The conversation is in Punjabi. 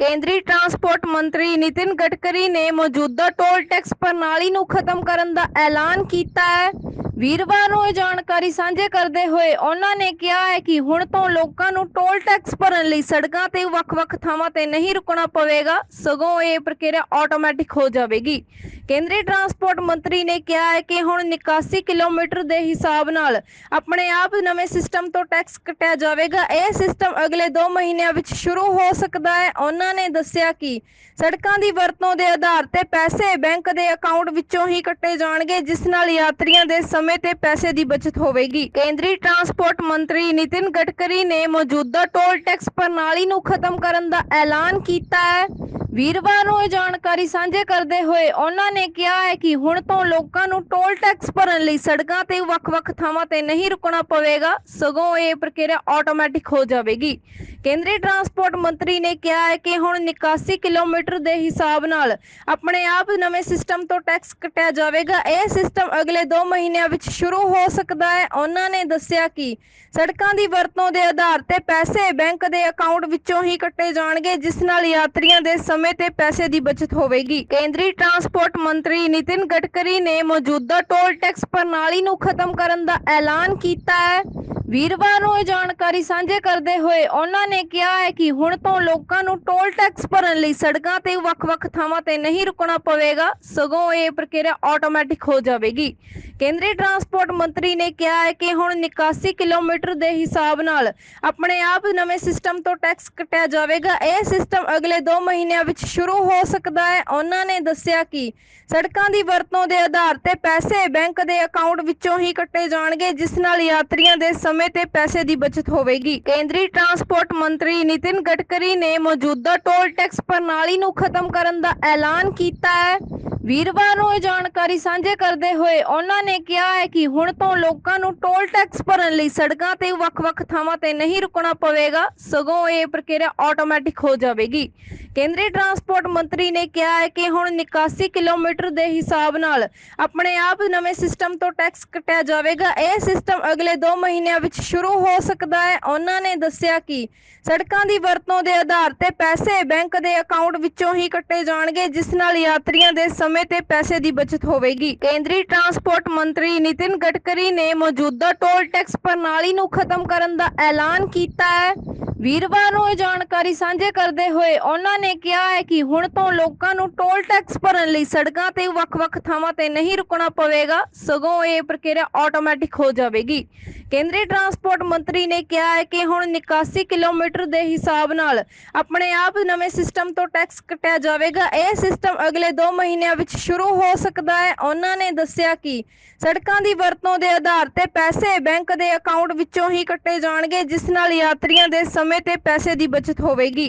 ਕੇਂਦਰੀ ਟਰਾਂਸਪੋਰਟ ਮੰਤਰੀ ਨਿਤਿਨ ਗਡਕਰੀ ਨੇ ਮੌਜੂਦਾ ਟੋਲ ਟੈਕਸ ਪ੍ਰਣਾਲੀ ਨੂੰ ਖਤਮ ਕਰਨ ਦਾ ਐਲਾਨ ਕੀਤਾ ਹੈ। ਵੀਰਵਾਰ ਨੂੰ ਇਹ ਜਾਣਕਾਰੀ ਸਾਂਝੇ ਕਰਦੇ ਹੋਏ ਉਹਨਾਂ ਨੇ ਕਿਹਾ ਹੈ ਕਿ ਹੁਣ ਤੋਂ ਲੋਕਾਂ ਨੂੰ ਟੋਲ ਟੈਕਸ ਭਰਨ ਲਈ ਸੜਕਾਂ ਤੇ ਵੱਖ-ਵੱਖ ਥਾਵਾਂ ਤੇ ਨਹੀਂ ਰੁਕਣਾ ਪਵੇਗਾ। ਸਗੋਂ ਇਹ ਪ੍ਰਕਿਰਿਆ ਆਟੋਮੈਟਿਕ ਹੋ ਜਾਵੇਗੀ। ਕੇਂਦਰੀ ਟਰਾਂਸਪੋਰਟ ਮੰਤਰੀ ਨੇ ਕਿਹਾ ਹੈ ਕਿ ਹੁਣ 81 ਕਿਲੋਮੀਟਰ ਦੇ ਹਿਸਾਬ ਨਾਲ ਆਪਣੇ ਆਪ ਨਵੇਂ ਸਿਸਟਮ ਤੋਂ ਟੈਕਸ ਕੱਟਿਆ ਜਾਵੇਗਾ। ਇਹ ਸਿਸਟਮ ਅਗਲੇ 2 ਮਹੀਨਿਆਂ ਵਿੱਚ ਸ਼ੁਰੂ ਹੋ ਸਕਦਾ ਹੈ। ਉਹਨਾਂ ਨੇ ਦੱਸਿਆ ਕਿ ਸੜਕਾਂ ਦੀ ਵਰਤੋਂ ਦੇ ਆਧਾਰ ਤੇ ਪੈਸੇ ਬੈਂਕ ਦੇ ਅਕਾਊਂਟ ਵਿੱਚੋਂ ਹੀ ਕੱਟੇ ਜਾਣਗੇ, ਜਿਸ ਨਾਲ ਯਾਤਰੀਆਂ ਦੇ ਸਮੇਂ ਤੇ ਪੈਸੇ ਦੀ ਬਚਤ ਹੋਵੇਗੀ। ਕੇਂਦਰੀ ਟਰਾਂਸਪੋਰਟ ਮੰਤਰੀ ਨਿਤਿਨ ਗਡਕਰੀ ਨੇ ਮੌਜੂਦਾ ਟੋਲ ਟੈਕਸ ਪ੍ਰਣਾਲੀ ਨੂੰ ਖਤਮ ਕਰਨ ਦਾ ਐਲਾਨ ਕੀਤਾ ਹੈ। ਵੀਰਵਾਰ ਨੂੰ ਇਹ ਜਾਣਕਾਰੀ ਸਾਂਝੇ ਕਰਦੇ ਹੋਏ ਉਹਨਾਂ ਨੇ ਕਿਹਾ ਹੈ ਕਿ ਹੁਣ ਤੋਂ ਲੋਕਾਂ ਨੂੰ ਟੋਲ ਟੈਕਸ ਭਰਨ ਲਈ ਸੜਕਾਂ ਤੇ ਵੱਖ-ਵੱਖ ਥਾਵਾਂ ਤੇ ਨਹੀਂ ਰੁਕਣਾ ਪਵੇਗਾ, ਸਗੋਂ ਇਹ ਪ੍ਰਕਿਰਿਆ ਆਟੋਮੈਟਿਕ ਹੋ ਜਾਵੇਗੀ। ਕੇਂਦਰੀ ਟਰਾਂਸਪੋਰਟ ਮੰਤਰੀ ਨੇ ਕਿਹਾ ਹੈ ਕਿ ਹੁਣ 81 ਕਿਲੋਮੀਟਰ ਦੇ ਹਿਸਾਬ ਨਾਲ ਆਪਣੇ ਆਪ ਨਵੇਂ ਸਿਸਟਮ ਤੋਂ ਟੈਕਸ ਕੱਟਿਆ ਜਾਵੇਗਾ। ਇਹ ਸਿਸਟਮ ਅਗਲੇ 2 ਮਹੀਨਿਆਂ ਵਿੱਚ ਸ਼ੁਰੂ ਹੋ ਸਕਦਾ ਹੈ। ਉਹਨਾਂ ਨੇ ਦੱਸਿਆ ਕਿ ਸੜਕਾਂ ਦੀ ਵਰਤੋਂ ਦੇ ਆਧਾਰ ਤੇ ਪੈਸੇ ਬੈਂਕ ਦੇ ਅਕਾਊਂਟ ਵਿੱਚੋਂ ਹੀ ਕੱਟੇ ਜਾਣਗੇ, ਜਿਸ ਨਾਲ ਯਾਤਰੀਆਂ ਦੇ ਸਮੇਂ ਤੇ ਪੈਸੇ ਦੀ ਬਚਤ ਹੋਵੇਗੀ। ਕੇਂਦਰੀ ਟਰਾਂਸਪੋਰਟ ਮੰਤਰੀ ਨਿਤਿਨ ਗਡਕਰੀ ਨੇ ਮੌਜੂਦਾ ਟੋਲ ਟੈਕਸ ਪ੍ਰਣਾਲੀ ਨੂੰ ਖਤਮ ਕਰਨ ਦਾ ਐਲਾਨ ਕੀਤਾ ਹੈ। ਵੀਰਵਾਰ ਨੂੰ ਇਹ ਜਾਣਕਾਰੀ ਸਾਂਝੇ ਕਰਦੇ ਹੋਏ ਉਹਨਾਂ ਨੇ ਕਿਹਾ ਹੈ ਕਿ ਹੁਣ ਤੋਂ ਲੋਕਾਂ ਨੂੰ ਟੋਲ ਟੈਕਸ ਭਰਨ ਲਈ ਸੜਕਾਂ ਤੇ ਵੱਖ-ਵੱਖ ਥਾਵਾਂ ਤੇ ਨਹੀਂ ਰੁਕਣਾ ਪਵੇਗਾ, ਸਗੋਂ ਇਹ ਪ੍ਰਕਿਰਿਆ ਆਟੋਮੈਟਿਕ ਹੋ ਜਾਵੇਗੀ। ਕੇਂਦਰੀ ਟਰਾਂਸਪੋਰਟ ਮੰਤਰੀ ਨੇ ਕਿਹਾ ਹੈ ਕਿ ਹੁਣ 81 ਕਿਲੋਮੀਟਰ ਦੇ ਹਿਸਾਬ ਨਾਲ ਆਪਣੇ ਆਪ ਨਵੇਂ ਸਿਸਟਮ ਤੋਂ ਟੈਕਸ ਕੱਟਿਆ ਜਾਵੇਗਾ। ਇਹ ਸਿਸਟਮ ਅਗਲੇ 2 ਮਹੀਨਿਆਂ ਵਿੱਚ ਸ਼ੁਰੂ ਹੋ ਸਕਦਾ ਹੈ। ਉਹਨਾਂ ਨੇ ਦੱਸਿਆ ਕਿ ਸੜਕਾਂ ਦੀ ਵਰਤੋਂ ਦੇ ਆਧਾਰ ਤੇ ਪੈਸੇ ਬੈਂਕ ਦੇ ਅਕਾਊਂਟ ਵਿੱਚੋਂ ਹੀ ਕੱਟੇ ਜਾਣਗੇ, ਜਿਸ ਨਾਲ ਯਾਤਰੀਆਂ ਦੇ ਸਮੇਂ ਤੇ ਪੈਸੇ ਦੀ ਬਚਤ ਹੋਵੇਗੀ। ਕੇਂਦਰੀ ਟਰਾਂਸਪੋਰਟ ਮੰਤਰੀ ਨਿਤਿਨ ਗਡਕਰੀ ਨੇ ਮੌਜੂਦਾ ਟੋਲ ਟੈਕਸ ਪ੍ਰਣਾਲੀ ਨੂੰ ਖਤਮ ਕਰਨ ਦਾ ਐਲਾਨ ਕੀਤਾ ਹੈ। ਵੀਰਵਾਰ ਨੂੰ ਇਹ ਜਾਣਕਾਰੀ ਸਾਂਝੇ ਕਰਦੇ ਹੋਏ ਉਹਨਾਂ ਨੇ ਕਿਹਾ ਹੈ ਕਿ ਹੁਣ ਤੋਂ ਲੋਕਾਂ ਨੂੰ ਟੋਲ ਟੈਕਸ ਭਰਨ ਲਈ ਸੜਕਾਂ ਤੇ ਵੱਖ-ਵੱਖ ਥਾਵਾਂ ਤੇ ਨਹੀਂ ਰੁਕਣਾ ਪਵੇਗਾ। ਸਗੋਂ ਇਹ ਪ੍ਰਕਿਰਿਆ ਆਟੋਮੈਟਿਕ ਹੋ ਜਾਵੇਗੀ। ਕੇਂਦਰੀ ਟਰਾਂਸਪੋਰਟ ਮੰਤਰੀ ਨੇ ਕਿਹਾ ਹੈ ਕਿ ਹੁਣ 81 ਕਿਲੋਮੀਟਰ ਦੇ ਹਿਸਾਬ ਨਾਲ ਆਪਣੇ ਆਪ ਨਵੇਂ ਸਿਸਟਮ ਤੋਂ ਟੈਕਸ ਕੱਟਿਆ ਜਾਵੇਗਾ। ਇਹ ਸਿਸਟਮ ਅਗਲੇ 2 ਮਹੀਨਿਆਂ ਵਿੱਚ ਸ਼ੁਰੂ ਹੋ ਸਕਦਾ ਹੈ। ਉਹਨਾਂ ਨੇ ਦੱਸਿਆ ਕਿ ਸੜਕਾਂ ਦੀ ਵਰਤੋਂ ਦੇ ਆਧਾਰ ਤੇ ਪੈਸੇ ਬੈਂਕ ਦੇ ਅਕਾਊਂਟ ਵਿੱਚੋਂ ਹੀ ਕੱਟੇ ਜਾਣਗੇ, ਜਿਸ ਨਾਲ ਯਾਤਰੀਆਂ ਦੇ ਸਮੇਂ ਤੇ ਪੈਸੇ ਦੀ ਬਚਤ ਹੋਵੇਗੀ। ਕੇਂਦਰੀ ਟਰਾਂਸਪੋਰਟ ਮੰਤਰੀ ਨਿਤਿਨ ਗਡਕਰੀ ਨੇ ਮੌਜੂਦਾ ਟੋਲ ਟੈਕਸ ਪ੍ਰਣਾਲੀ ਨੂੰ ਖਤਮ ਕਰਨ ਦਾ ਐਲਾਨ ਕੀਤਾ ਹੈ। ਵੀਰਵਾਰ ਨੂੰ ਇਹ ਜਾਣਕਾਰੀ ਸਾਂਝੇ ਕਰਦੇ ਹੋਏ ਉਹਨਾਂ ਨੇ ਕਿਹਾ ਹੈ ਕਿ ਹੁਣ ਤੋਂ ਲੋਕਾਂ ਨੂੰ ਟੋਲ ਟੈਕਸ ਭਰਨ ਲਈ ਸੜਕਾਂ ਤੇ ਵੱਖ-ਵੱਖ ਥਾਵਾਂ ਤੇ ਨਹੀਂ ਰੁਕਣਾ ਪਵੇਗਾ, ਸਗੋਂ ਇਹ ਪ੍ਰਕਿਰਿਆ ਆਟੋਮੈਟਿਕ ਹੋ ਜਾਵੇਗੀ। ਕੇਂਦਰੀ ਟਰਾਂਸਪੋਰਟ ਮੰਤਰੀ ਨੇ ਕਿਹਾ ਹੈ ਕਿ ਹੁਣ 81 ਕਿਲੋਮੀਟਰ ਦੇ ਹਿਸਾਬ ਨਾਲ ਆਪਣੇ ਆਪ ਨਵੇਂ ਸਿਸਟਮ ਤੋਂ ਟੈਕਸ ਕੱਟਿਆ ਜਾਵੇਗਾ। ਇਹ ਸਿਸਟਮ ਅਗਲੇ 2 ਮਹੀਨਿਆਂ ਵਿੱਚ ਸ਼ੁਰੂ ਹੋ ਸਕਦਾ ਹੈ। ਉਹਨਾਂ ਨੇ ਦੱਸਿਆ ਕਿ ਸੜਕਾਂ ਦੀ ਵਰਤੋਂ ਦੇ ਆਧਾਰ ਤੇ ਪੈਸੇ ਬੈਂਕ ਦੇ ਅਕਾਊਂਟ ਵਿੱਚੋਂ ਹੀ ਕੱਟੇ ਜਾਣਗੇ, ਜਿਸ ਨਾਲ ਯਾਤਰੀਆਂ ਦੇ ਸਮੇਂ ਤੇ ਪੈਸੇ ਦੀ ਬਚਤ ਹੋਵੇਗੀ।